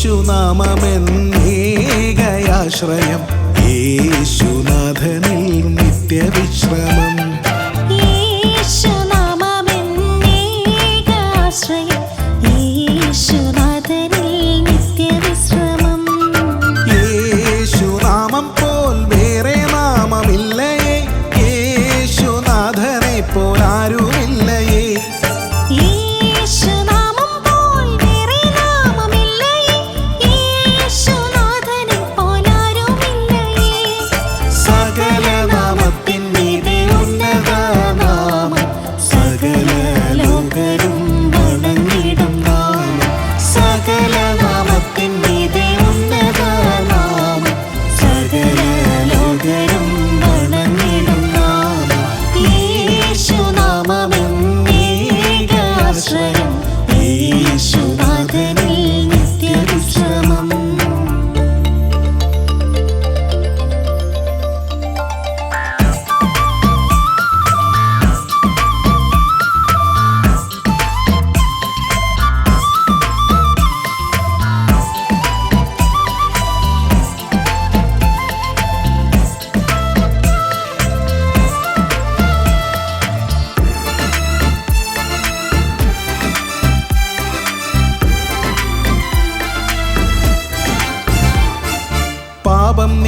യേശുനാമമെന്നേകയാശ്രയം. യേശുനാഥനിൽ നിത്യവിശ്രമം.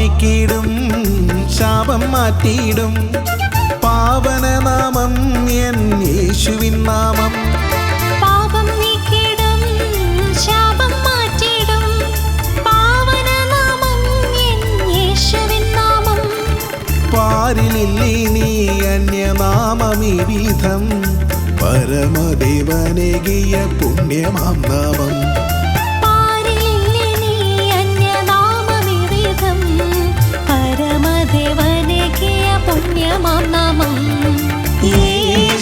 പാപം നീക്കിയിടും ശാപം മാറ്റിയിടും. പാവനനാമം എൻ യേശുവിൻ നാമം. പാപം ശാപം പാവനനാമം എൻ യേശുവിൻ നാമം. പാരിലില്ലീ അന്യനാമമീ വിധം പരമദേവനേകിയ പുണ്യമാം നാമം. പുണ്യമാം നാമം യേശുനാമമെന്നേകാശ്രയം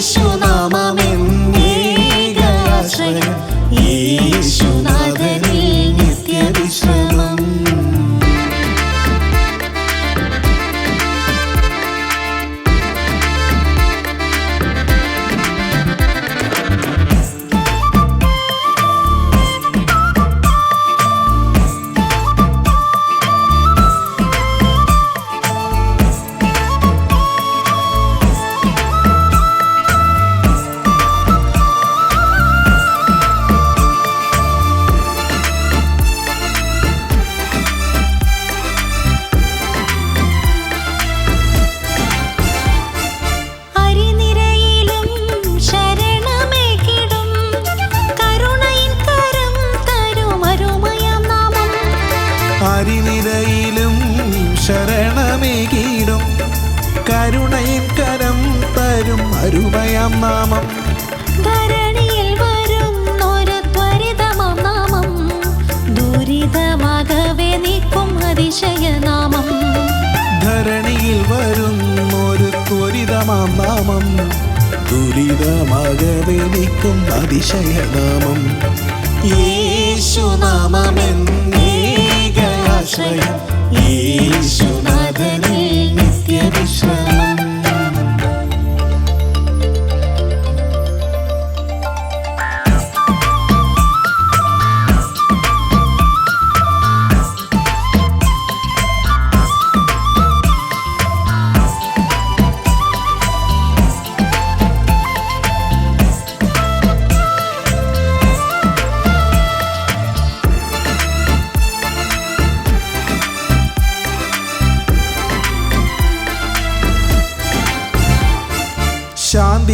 യേശുനാഥനിൽ കരുണയിൻ കരം തരും അരുമയാം നാമം. ധരണിയിൽ വരുന്നൊരു ത്വരിതമാം നാമം. ദുരിതമാകവെ നീക്കും അതിശയനാമം ധരണിയിൽ വരുന്നൊരു ത്വരിതമാം നാമം. ദുരിതമാകവെ അതിശയനാമം യേശുനാമമെന്നേകയാശ്രയം യേശുനാഥനിൽ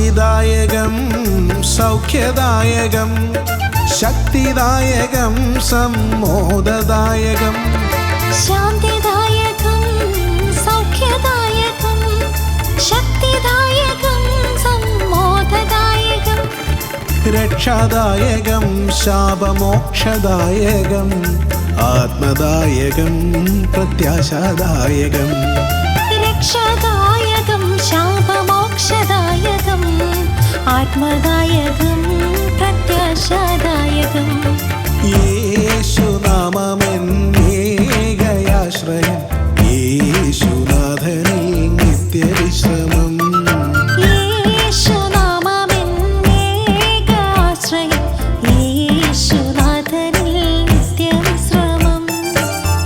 ശാന്തിദായകം സൗഖ്യദായകം ശക്തിദായകം സമ്മോദദായകം. ശാന്തിദായകം സൗഖ്യദായകം ശക്തിദായകം സമ്മോദദായകം. രക്ഷാദായകം ശാപമോക്ഷദായകം ആത്മദായകം പ്രത്യാശാദായകം. രക്ഷാദായകം ആത്മദായകം പ്രത്യാശാദായകം യേശുനാമമെന്നേകയാശ്രയം യേശുനാഥനിൽ നിത്യവിശ്രമം.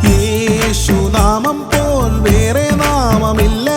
യേശുനാമം പോൽ വേറെ നാമമില്ല